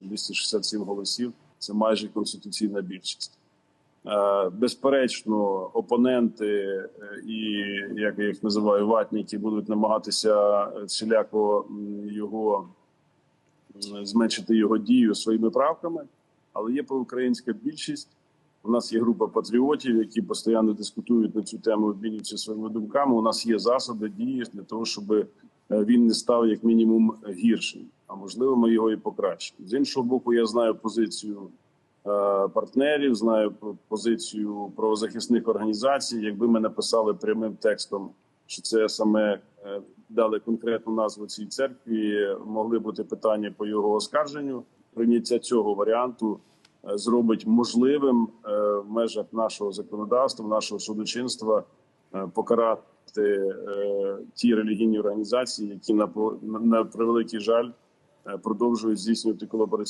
267 голосів. Це майже конституційна більшість. Е, Безперечно, опоненти е, і як я їх називаю ватники будуть намагатися е, всіляко його зменшити його дію своїми правками, але є проукраїнська більшість. У нас є група патріотів, які постійно дискутують на цю тему, обмінюються своїми думками. У нас є засоби дії для того, щоб він не став як мінімум гіршим. А можливо, ми його і покращимо. З іншого боку, я знаю позицію е, партнерів, знаю позицію правозахисних організацій. Якби ми написали прямим текстом, що це саме е, дали конкретну назву цій церкві, могли бути питання по його оскарженню. Прийняття цього варіанту е, зробить можливим в межах нашого законодавства, нашого судочинства покарати ті релігійні організації, які на на- превеликий жаль продовжують здійснювати колабораційну